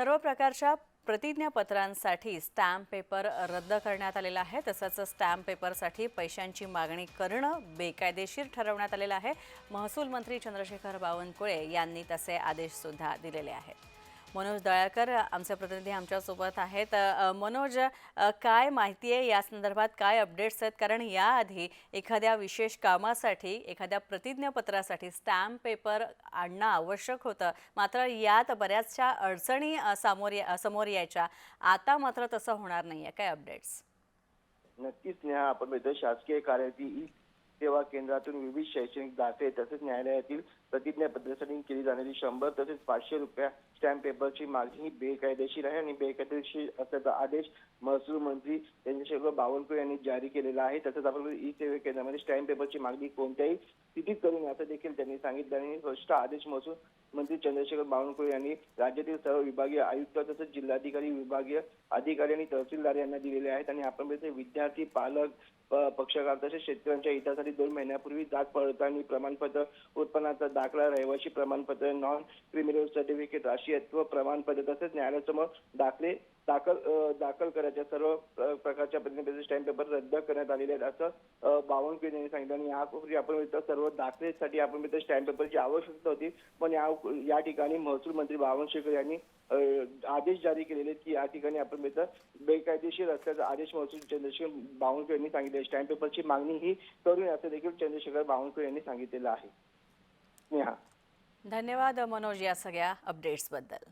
सर्व प्रकारच्या प्रतिज्ञापत्रांसाठी stamp paper रद्द करण्यात आलेला आहे. तसंच स्टॅम्प पेपरसाठी पैशांची मागणी करणं बेकायदेशीर ठरवण्यात आलेलं आहे. महसूल मंत्री चंद्रशेखर बावनकुळे यांनी तसे आदेशसुद्धा दिलेले आहेत. मनोज दळाकर आमचे प्रतिनिधी आमच्यासोबत आहेत. मनोज काय माहिती आहे? या संदर्भात काय अपडेट्स आहेत? कारण याआधी एखाद्या विशेष कामासाठी एखाद्या प्रतिज्ञापत्रासाठी स्टॅम्प पेपर आणणं आवश्यक होतं. मात्र यात बऱ्याचशा अडचणी अ, सामोर समोर यायच्या. आता मात्र तसं होणार नाही आहे काय अपडेट्स नक्कीच नेहा आपण शासकीय कार्याची ई सेवा केंद्रातून विविध शैक्षणिक दाखले तसेच न्यायालयातील प्रतिज्ञापत्रासाठी केली जाणारी शंभर तसेच पाचशे रुपया स्टॅम्प पेपरची मागणी ही बेकायदेशीर आहे आणि बेकायदेशीर असल्याचा आदेश महसूल मंत्री चंद्रशेखर बावनकुळे यांनी जारी केलेला आहे. तसंच आपण ई सेवा केंद्रामध्ये स्टॅम्प पेपरची मागणी कोणत्याही स्थितीत करू नये असं देखील त्यांनी सांगितलं आणि स्पष्ट आदेश महसूल मंत्री चंद्रशेखर बावनकुळे यांनी राज्यातील सर्व विभागीय आयुक्त तसंच जिल्हाधिकारी विभागीय अधिकारी आणि तहसीलदार यांना दिलेले आहेत. आणि आपण विद्यार्थी पालक पक्षकार तसेच शेतकऱ्यांच्या हितासाठी दोन महिन्यापूर्वी जात पडताळणी प्रमाणपत्र उत्पन्नाचा दाखला रहिवासी प्रमाणपत्र नॉन क्रिमिनल सर्टिफिकेट राष्ट्रीयत्व प्रमाणपत्र तसेच न्यायालयासमोर दाखले दाखल दाखल करायच्या सर्व प्रकारच्या प्रतिनिधी स्टॅम्प पेपर रद्द करण्यात आलेले आहेत असं बावनकुळे यांनी सांगितलं. आणि यापूर्वी आपण सर्व दाखलेसाठी आपण मित्र स्टॅम्प पेपरची आवश्यकता होती. पण या या ठिकाणी महसूल मंत्री बावनशेखर यांनी आदेश जारी केलेले की या ठिकाणी आपण मित्र बेकायदेशीर असल्याचा आदेश महसूल चंद्रशेखर बावनकुळे यांनी सांगितले. स्टॅम्प पेपरची मागणी ही करू असं देखील चंद्रशेखर बावनकुळे यांनी सांगितलेलं आहे. स्नेहा धन्यवाद मनोज या सगळ्या अपडेट्सबद्दल